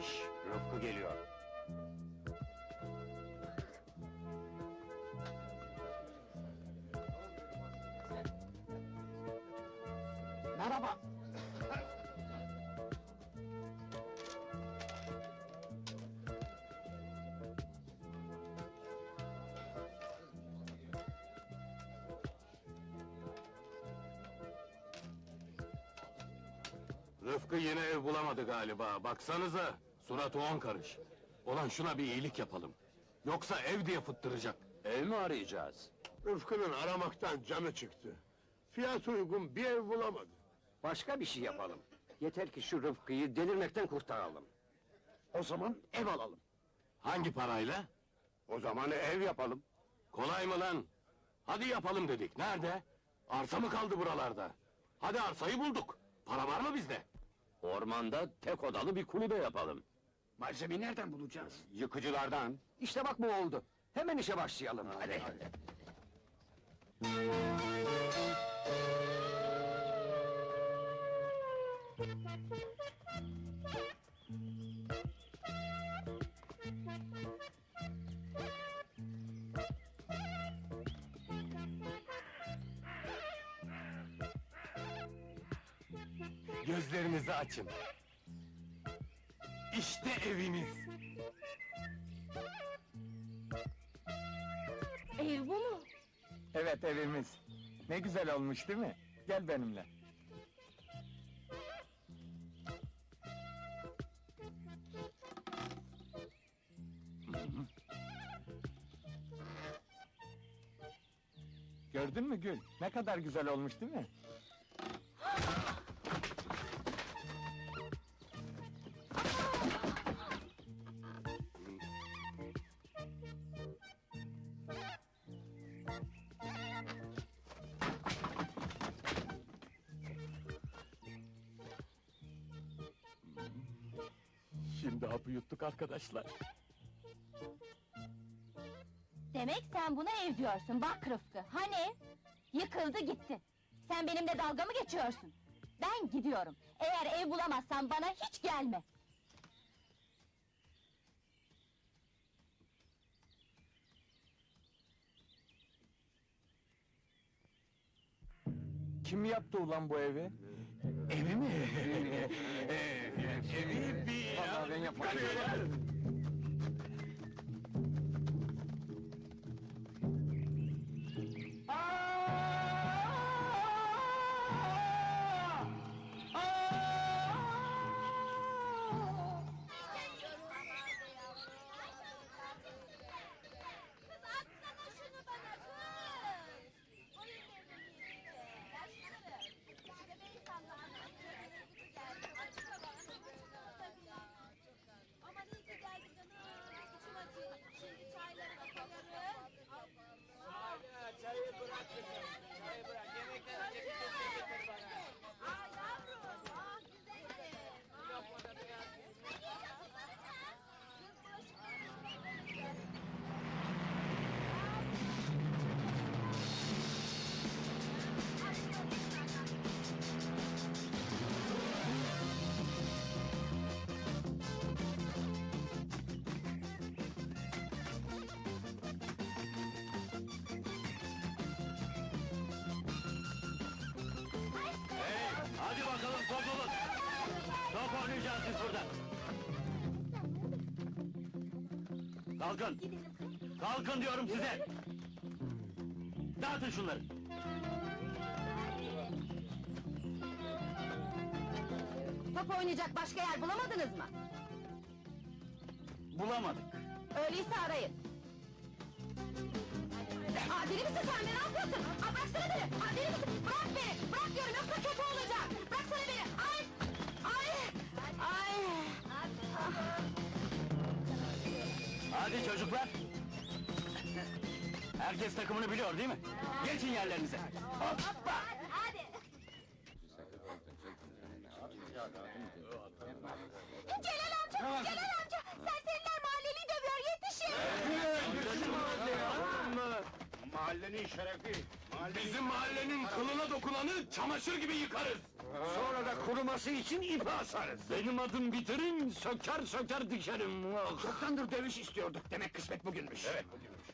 Şşş, Rıfkı geliyor. Merhaba. Rıfkı yine ev bulamadı galiba. Baksanıza, suratı on karış. Ulan şuna bir iyilik yapalım. Yoksa ev diye fıttıracak. Ev mi arayacağız? Rıfkı'nın aramaktan canı çıktı. Fiyat uygun bir ev bulamadı. Başka bir şey yapalım. Yeter ki şu Rıfkı'yı delirmekten kurtaralım. O zaman ev alalım. Hangi parayla? O zaman ev yapalım. Kolay mı lan? Hadi yapalım dedik. Nerede? Arsa mı kaldı buralarda? Hadi arsayı bulduk. Para var mı bizde? Ormanda tek odalı bir kulübe yapalım. Malzemeyi nereden bulacağız? Yıkıcılardan. İşte bak bu oldu. Hemen işe başlayalım. Hadi. Gözlerinizi açın. İşte eviniz. Ev bu mu? Evet evimiz. Ne güzel olmuş değil mi? Gel benimle. Gördün mü Gül? Ne kadar güzel olmuş değil mi? Şimdi hapı yuttuk arkadaşlar. Demek sen buna ev diyorsun, bak Rıfkı. Hani ev? Yıkıldı gitti. Sen benimle dalga mı geçiyorsun? Ben gidiyorum. Eğer ev bulamazsan bana hiç gelme. Kim yaptı ulan bu evi? Evi mi? Evi bir... Ben yapmadım. Oynayacağız biz. Kalkın. Kalkın diyorum size. Dağıtın şunları. Top oynayacak başka yer bulamadınız mı? Bulamadık. Öyleyse arayın. Aa, deli misin sen be, ne yapıyorsun? Aa, bıraksana beni! Aa, deli misin? Bırak beni! Bırak diyorum, yoksa kötü olacak! Bıraksana beni! Ay! Hadi çocuklar. Herkes takımını biliyor değil mi? Geçin yerlerinize. Hoppa! Hadi! Celal amca! Celal amca! Serseriler mahalleli dövüyor, yetişin! Mahallenin şerefi. Mahallenin Bizim mahallenin kılına dokunanı çamaşır gibi yıkarız. Sonra da kuruması için ipi asarız. Benim adım bitirin, söker söker dikerim. Çoktandır dövüş istiyorduk. Demek kısmet bugünmüş. Evet bugünmüş.